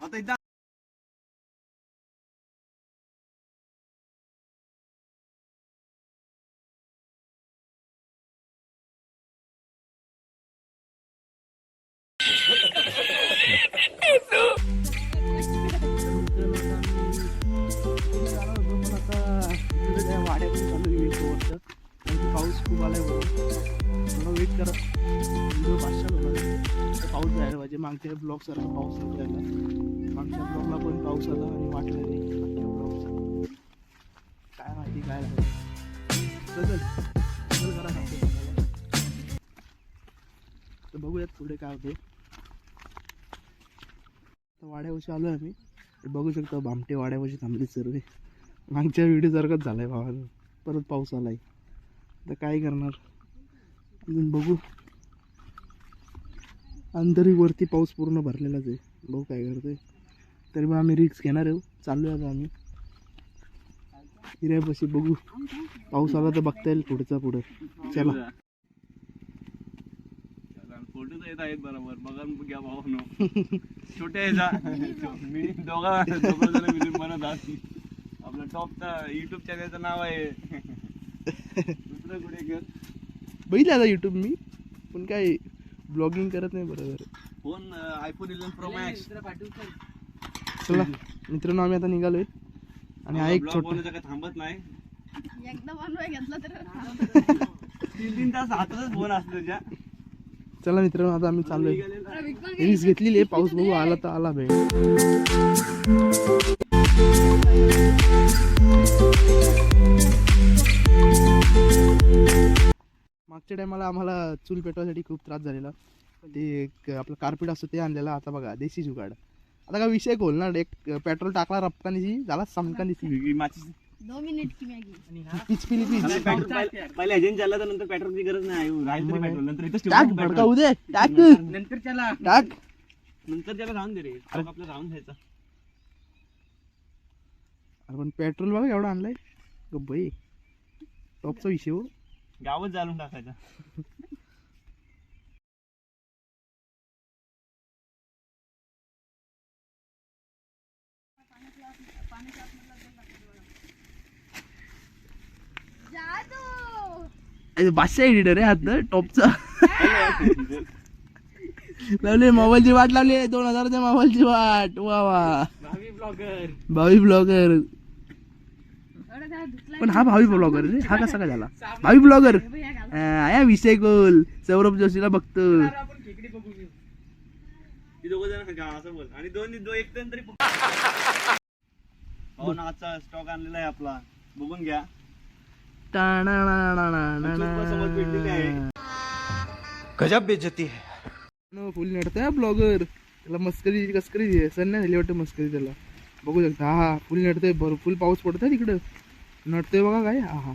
आता एकदा पाऊस पाऊस जायला पाहिजे. मागच्या ब्लॉक सारखा पाऊस नको यायला. मागच्या ब्लॉकला पण पाऊस आला आणि वाटलं नाही. मागच्या ब्लॉक काय माहिती काय झालं. तर बघूयात पुढे काय होते तर वाड्यापाशी आलो आम्ही. ते बघू शकतो बामटे वाड्यापाशी थांबले सर्व. मागच्या व्हिडिओ सारखाच आहे भावानं. परत पाऊस आलाय. तर काय करणार? अजून बघू. अंतरी वरती पाऊस पूर्ण भरलेलाच आहे. बघू काय करतोय? तरी पण आम्ही रिक्स घेणार आहे चाललोय आता आम्ही. हिऱ्यापाशी बघू. पाऊस आला तर बघता येईल पुढचा पुढे. चला. येत आहेत बरोबर. बघा घ्या छोटे आहे जा. मी दोघा मिळून म्हणत आपलं टॉपचा युट्यूब चॅनलचं नाव आहे. दुसरं कुठे बघितलं आता युट्यूब मी. पण काय ब्लॉगिंग करत नाही बरोबर phone iPhone eleven pro max चला. मित्रांनो आम्ही आता निघालोय. आणि हा एक छोटा काय थांबत नाही? एकदा बनवाय घेतला तर तीन तीन तास हातातच फोन असतो तुझ्या चला मित्रांनो आता आम्ही चाललोय. रिक्स घेतलेली आहे पाऊस बघू आला तर आला भेट मागच्या टायमाला आम्हाला चूल पेटवायसाठी खूप त्रास झालेला. ते आपलं कार्पेट असतं ते आणलेलं. आता बघा देशी जुगाड. आता का विषय खोलणार. एक पेट्रोल टाकला रपकानीची झाला समकानी दो मिनिट की मॅगी. पिच. पिली पिच पहिले एजंट झाला तर नंतर पेट्रोलची गरज नाही. राहील तरी पेट्रोल. नंतर इथंच टाक ठेवू भडका उदे. टाक. नंतर त्याला टाक. नंतर त्याला राहून दे रे. स्टॉक आपला राहून द्यायचा. अरे पण पेट्रोल बघा एवढं आणलंय. गब्बाई टॉपचा विषय हो. गावच जाळून टाकायचा. जादू! बादशा एडिटर आहे आता टॉपचा. लावले मोबाईलची वाट लावली दोन हजारच्या मोबाईलची वाट. वा वा. भावी ब्लॉगर भावी ब्लॉगर पण हा भावी ब्लॉगर रे. हा कसा काय झाला? भावी ब्लॉगर? या विषय गोल सौरभ जोशीला बघतो. आणि दोन दो एक तरी आजचा स्टॉक आणलेला आहे आपला. बघून घ्या. गजब बेइज्जती है। फुल नडतोय ब्लॉगर. त्याला मस्करी कस्करी सण नाही झाली वाटतं मस्करी त्याला. बघू शकता. हा फुल नडतोय. भर फुल पाऊस पडतोय तिकडं. नडतोय बघा काय हा हा.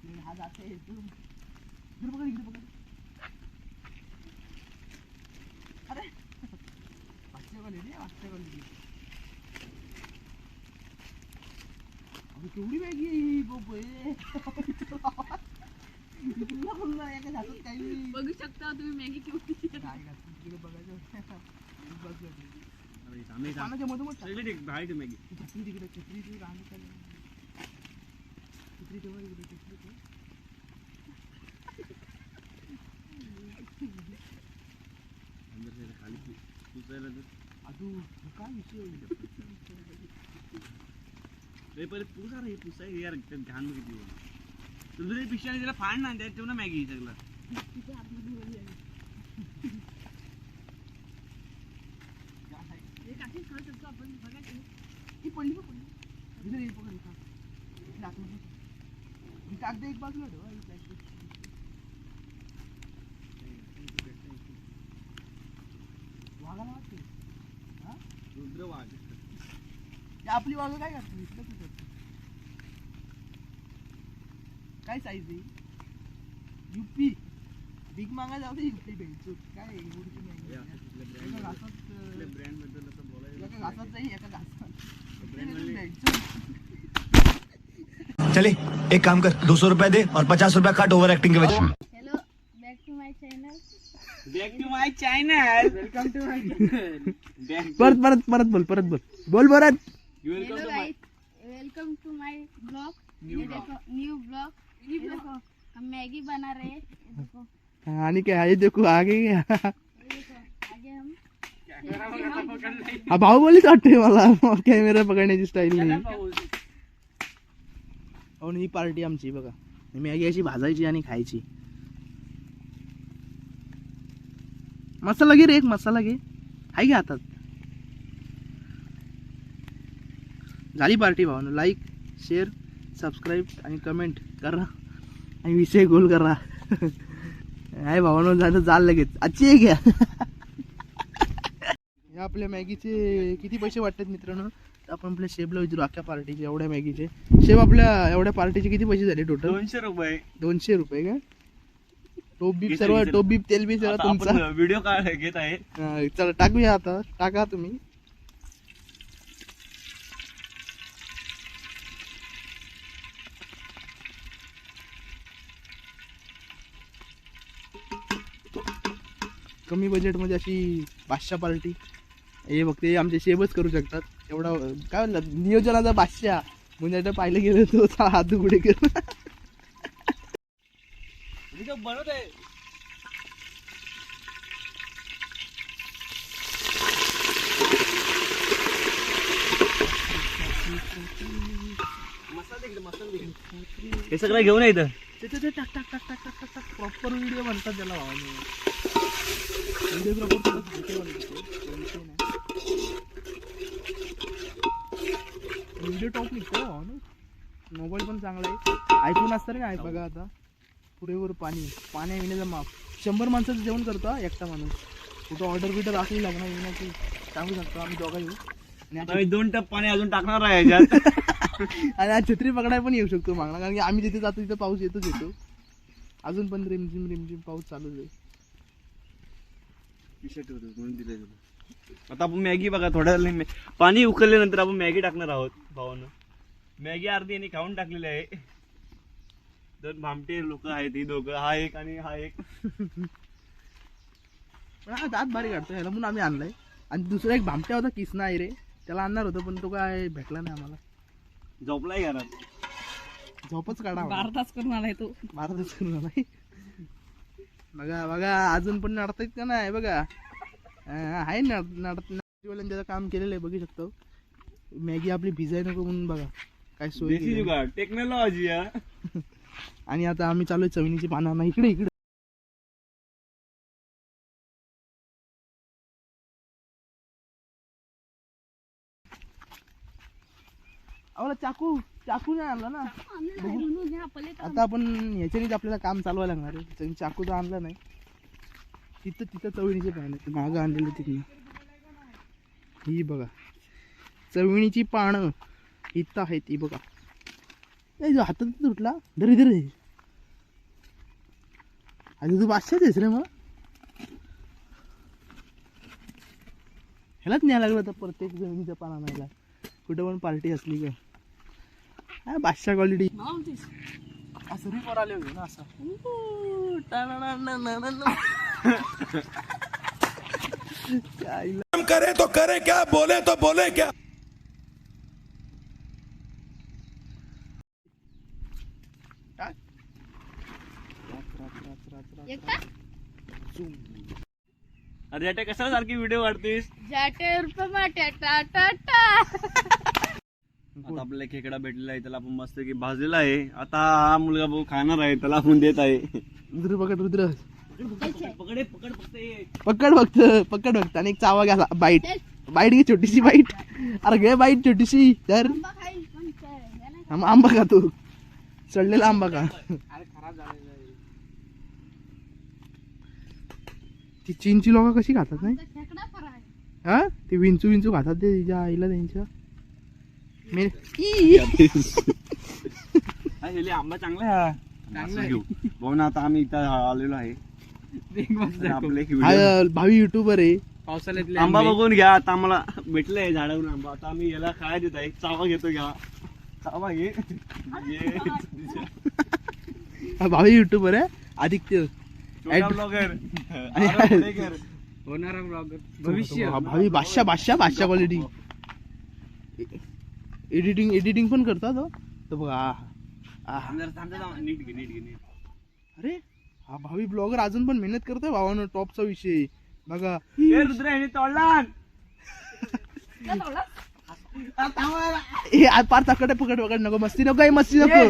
आपल्याला हा जाते इकडे बघा इकडे बघा अरे रे केवढी मॅगी आहे ही बापरे. इकडला खुल्ला एका हातात काही नाही. बघू शकता तुम्ही मॅगी केवढी तिकडे बघायचं बाजूला. अरे थांब, थांब. पानाच्या मधोमध टाक. सगळे ते बाहेर ते मॅगी छत्री तिकडे छत्री ती राहणी काय छत्री ठेवा इकडे छत्री ठेवा अंदर से खाली पु- पुसायला तर अजून काय विषय पहिले पुसा रे पुसा यार घाण बघ किती? आहे. तुला फाड ना त्यात ठेव ना मॅगी सगळं. आपली वाघ काय करते इथलं कुठं? काय साईज आहे? युपी बिग मागा जाऊ दे युपी भेटतो. काय एवढी नाही? एका अं, ब्रँड बद्दल असं बोलायचं? एका घासात जाई एका घासात. ब्रँड मध्ये? भेटतो. चले एक काम कर दो सौ रुपया दे और पचास रुपया काट ओवर एक्टिंग के वजह hello back to my channel back to my channel welcome to my परत परत परत बोल परत बोल. बोल परत. Welcome hello to my guys welcome to my vlog New ये vlog. देखो न्यू ब्लॉग ये देखो हम मैगी बना रहे हैं. ये देखो. आणि काय आहे देखो आगे क्या ये आगे हम वाटते मला कॅमेरा पकडण्याची स्टाईल नाही म्हणून ही? पार्टी आमची बघा. मॅगी अशी भाजायची आणि खायची. मसाला घे रे एक मसाला घे. हाय घे हातात. झाली पार्टी भावानं. लाईक शेअर सबस्क्राईब आणि कमेंट करा. आणि विषय गोल करा. आहे भावानं झालं जाल लगेच. आजची आहे घ्या. या आपल्या मॅगीचे किती पैसे वाटतात मित्रांनो? तर आपण आपल्या शेबला विचारू अख्ख्या पार्टीचे एवढ्या मॅगीचे. शेब आपल्या एवढ्या पार्टीचे किती पैसे झाले टोटल दोनशे रुपये. दोनशे रुपये का? टोप बीप सर्व. टोप बीप तेल बी सर्व तुमचा. व्हिडिओ काय घेत आहे. चला टाकूया आता. टाका तुम्ही. कमी बजेटमध्ये अशी बादशा पार्टी. हे फक्त हे आमचे शेबच करू शकतात. एवढा काय म्हणतात नियोजनाचा बादशा म्हणजे आता पाहिलं गेलं तो हात मी तो बनवत आहे. हे सगळं घेऊन येतं टाक टाक टाक टाक टाक टाक टाक. प्रॉपर व्हिडिओ म्हणतात त्याला भावाने. व्हिडिओ टॉप निघतो मोबाईल पण चांगला आहे. आयफोन असतं आहे बघा आता. पुरेपूर पाणी. पाण्या विण्याचा माप. शंभर माणसाचं जेवण करतो एकटा माणूस. कुठं ऑर्डर बिर्डर असली लागणार येण्याची सांगू शकतो आम्ही दोघा येऊ आणि दोन टप पाणी अजून टाकणार आहे याच्यात. आणि आज छत्री पकडाय पण येऊ शकतो मागणं. कारण की आम्ही जिथे जातो तिथे पाऊस येतोच येतो. अजून पण रिमझिम रिमझिम पाऊस चालूच आहे. म्हणून. आता आपण मॅगी बघा थोड्या वेळाने मॅ- पाणी उकळल्यानंतर आपण मॅगी टाकणार आहोत भावानं. मॅगी अर्धी यांनी खाऊन टाकलेली आहे. दोन भामटे लोक आहेत ही दोघं हा एक आणि हा एक. पण हा दात भारी काढतो ह्याला म्हणून आम्ही आणलाय. आणि दुसरा एक भामट्या होता किसना आहे रे. त्याला आणणार होतं पण तो काय भेटला नाही आम्हाला. झोपलाय घरात. झोपच काढा. बारा तास करून आलाय तो. बारा करून आलाय. बघा बघा अजून पण नडतायत का नाही बघा. आहे नड नडत त्याचं काम केलेलं आहे बघू शकतो. मॅगी आपली भिजाय नको म्हणून बघा काय सोय केली. टेक्नॉलॉजी आणि आता आम्ही चालू आहे चविनीची पानं आणा इकडे इकडे. चाकू. चाकू नाही आणला ना? आता आपण ह्याच्यानेच आपल्याला काम चालवायला लागणार आहे. चाकू तर आणला नाही. तिथं तिथं चवळीचे पानं. मागं आणलेली तिथनं. ही बघा. चवळीची पानं इथं आहेत ही बघा. ए जो हातात तुटला धरी धरी अरे तू बादशाच आहेस रे मग. ह्यालाच न्यायला लागलं होतं प्रत्येक जमिनीचा पान आणायला. कुठं पण पार्टी असली काय बादशाह क्वालिटी असं रिपोर्ट आले होते ना असं. करे तो करे क्या बोले तो बोले क्या. अरे अटे कशाला सारखी व्हिडिओ काढतेस जाटे रुपये माटे टा टा टा आता आपल्याला खेकडा भेटलेला आहे त्याला आपण मस्त की भाजलेला आहे. आता हा मुलगा भाऊ खाणार आहे त्याला आपण देत आहे. रुद्र पकड रुद्र. पकडे पकड फक्त एक. पकड बघत पकड बघत आणि एक चावा घ्या बाईट बाईट घे छोटीशी बाईट अरे घे बाईट छोटीशी. तर आंबा खाईल पण काय, हे नाही आम- आंबा खा. तू चढलेला आंबा का ती चीनची लोक कशी खातात नाही? खेकडा हा? ते विंचू विंचू खातात ते तिच्या आईला त्यांच्या? आंबा चांगला आहे हा. असं घेऊ. भाऊ ना आता आम्ही इथं आलेलो आहे. आपले हा, भावी युट्यूबर आहे. आंबा. बघून घ्या आता आम्हाला भेटलंय झाडावरून आंबा. आता आम्ही याला खायला देत आहे? चावा घेतो घ्या. चावा घे. हा, भावी युट्यूबर आहे. आदित्य. ब्लॉगर होणारा भविष्य. भावी बादशाह बादशाह बादशाह क्वालिटी एडिटिंग एडिटिंग पण करतात हो. तर बघा आहा. आहा. नीट घे नीट घे नीट. अरे हा भावी ब्लॉगर अजून पण मेहनत करतोय भावानं टॉपचा विषय. बघा. ए, रुद्र ह्याने तोडला हे आ- पार तकड पकड पकड नको मस्ती नको काही मस्ती नको.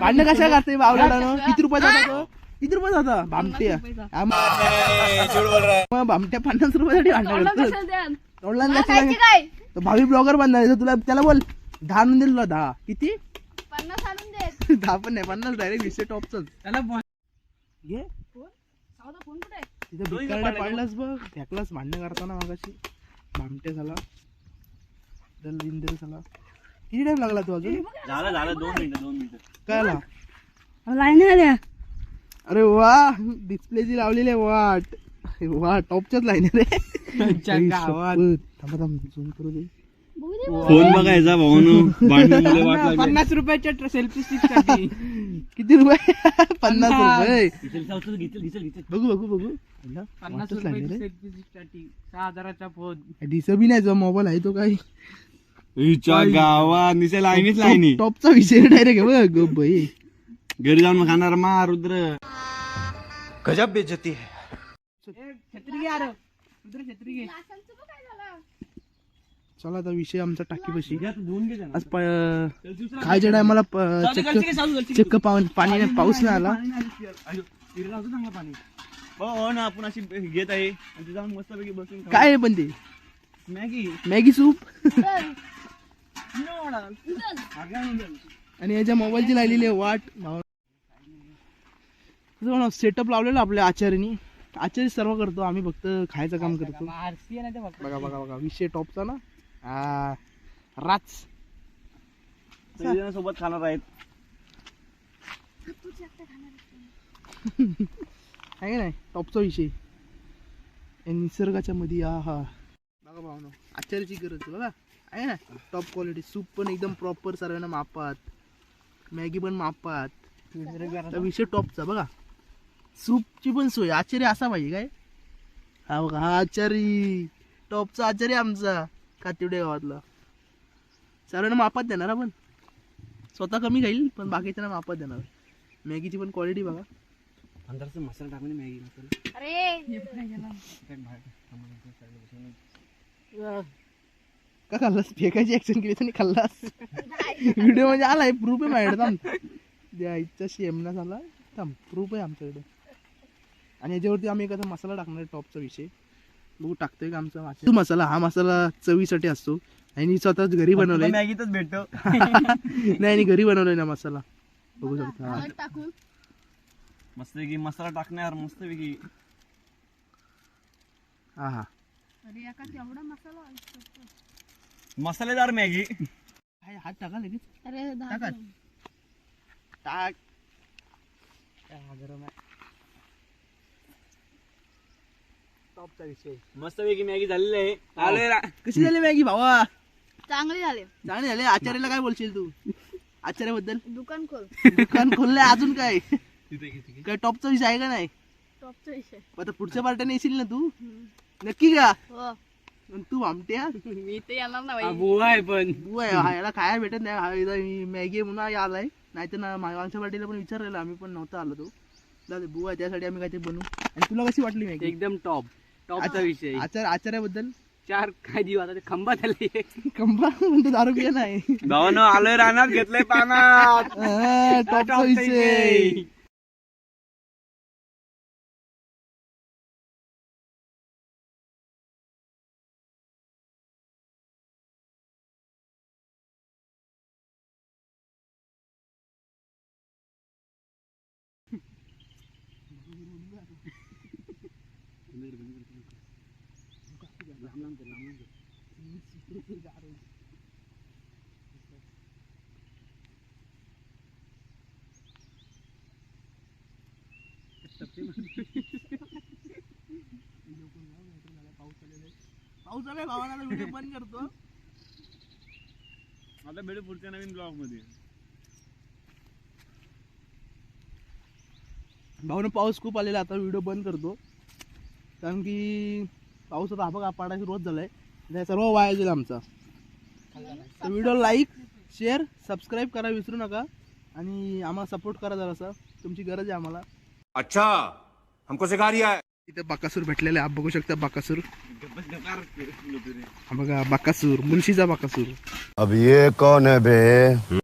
भांडण कशा करते बावलाडानं? किती रुपये जाता तो किती रुपये जाता भामट्या मग- भामट्या पन्नास रुपयासाठी भांडण करतो? तोडला नाही काय? तर भावी ब्लॉगर बनणार तुला त्याला बोल. दहा आणून दिल तुला दहा किती? पन्नास आणून दे. दहा पण नाही. पन्नास डायरेक्ट विषय टॉपच घे. सावधा फोन कुठे आहे? तिथं पाडलास बघ. फेकलास भांडण करताना मागाशी. भामट्या झाला. दल इंदर झाला. किती टाइम लागला तू अजून? झालं झालं. दोन मिनिटं दोन मिनिटं. काय आला लाईन आल्या अरे वा. डिस्प्लेची लावलेली आहे वाट. वा टॉपच्याच लाईन रे. गावात. थांबा थांब झूम करू दे. बघू दे फोन बघायचा पन्नास रुपयाच्या सेल्फी स्टिक किती रुपये? पन्नास रुपये. बघू बघू बघू. पन्नास सहा हजाराचा फोन दिस बी नाही जो मोबाईल आहे तो काही. निसे लाईनीच लाईनी टॉपचा विषय डायरेक्ट बघ बाई. घरी जाऊन खाणार मा रुद्र. गजब बेइज्जती है। छत्री घे अरे छत्री घे. चला आता विषय आमचा टाकी बशी. घे आज खायच्या टायमाला चक्क चक्क पाऊन पाणी पाऊस नाही आला. पाणी हो ना आपण अशी घेत आहे. आणि तिथे जाऊन मस्त पैकी बसून. काय आहे पण ते? मॅगी. Maggi soup? आणि याच्या मोबाईलची लावलेली आहे वाट. सेटअप लावलेला आपल्या आचार्यनी? आचार्य सर्व करतो आम्ही फक्त खायचं काम करतो. आरसी बघा बघा बघा विषय टॉपचा ना. आ, राच सोबत खाणार आहेत. आहे का नाही? टॉपचा विषय. या निसर्गाच्या मध्ये आ हा. बघा भावना आचार्याची गरज आहे बघा. आहे ना? टॉप क्वालिटी सूप पण एकदम प्रॉपर सर्वांना मापात. मॅगी पण मापात. विषय टॉपचा बघा. सूपची पण सोय आचार्य असा पाहिजे काय? हा बघा हा आचारी टॉपचा आचार्य आमचा कातिवडे गावातला. सर्वांना मापात देणार आपण. स्वतः कमी खाईल पण बाकीच्यांना मापात देणार. मॅगीची पण क्वालिटी बघा. अंदरचा मसाला टाकून मॅगी मसाला. अरे! का खाल्लास? फेकायची ऍक्शन केली आणि खाल्लास. व्हिडिओ म्हणजे आलाय प्रूफ आहे माझ्याकडे थांब. द्यायचा शेमना झाला थांब प्रूफ आहे आमच्याकडे. आणि याच्यावरती आम्ही एखादा मसाला टाकणार आहे टॉपचा विषय. बघू टाकतोय का आमचा मासे- तो मसाला हा मसाला चवीसाठी असतो. आणि स्वतः घरी बनवलाय. मॅगीतच भेटतो. नाही आणि घरी बनवलाय ना मसाला. बघू शकता. हा. हळद टाकून. मस्त पैकी मसाला टाकणार मस्त पैकी हा हा. अरे एका एवढा मसाला मसालेदार मॅगी. हाय, हात टाका लगेच. अरे दहा टाका. टाक. गरम आहे. टॉपचा विषय. मस्तपैकी मॅगी झालेली आहे. आलोय कशी झाली मॅगी भावा? चांगले झाले. चांगली झाली? आचार्याला काय बोलशील तू? आचार्याबद्दल? दुकान खोल. दुकान खोललंय अजून काय? काय टॉपचा विषय आहे का नाही? टॉपचा विषय. आता पुढच्या पार्ट्याने येशील ना तू? नक्की का? हो. आणि तू आमट्या? मी ते येणार ना हा, बुवा आहे पण. तू आहे हा, याला खायला भेटत नाही. हा, मॅगी म्हणून आलाय. नाही तर ना मागच्या पार्टीला पण विचारलेलं आम्ही पण नव्हता आलो तो. बुवा आहे त्यासाठी आम्ही काहीतरी बनवू. आणि तुला कशी वाटली मॅगी? एकदम टॉप टॉपचा विषय. आचार आचार्याबद्दल? चार काय जीव आता ते खंबात आले कंबा म्हणतो दारू पिया नाही. भावानं आलोय रानात घेतलंय पानात. हा, टॉपचा विषय. पाऊस आलाय भावाना व्हिडिओ बंद करतो आता भेटू पुढच्या नवीन ब्लॉगमध्ये. भाऊनं पाऊस खूप आलेला आता व्हिडिओ बंद करतो. कारण की पाऊस आता हा बघा पाडायला सुरुवात झालाय. सर्व वाया गेला आमचा. तर व्हिडिओ लाईक शेअर सबस्क्राईब करा विसरू नका. आणि आम्हाला सपोर्ट करा जरासा. तुमची गरज आहे आम्हाला. अच्छा हमको सिखा रिया है. इथे बाकासूर भेटलेला आहे. आप बघू शकता बाकासूर. हा बघा बाकासूर मुलशीचा बाकासूर. अब ये कौन है बे?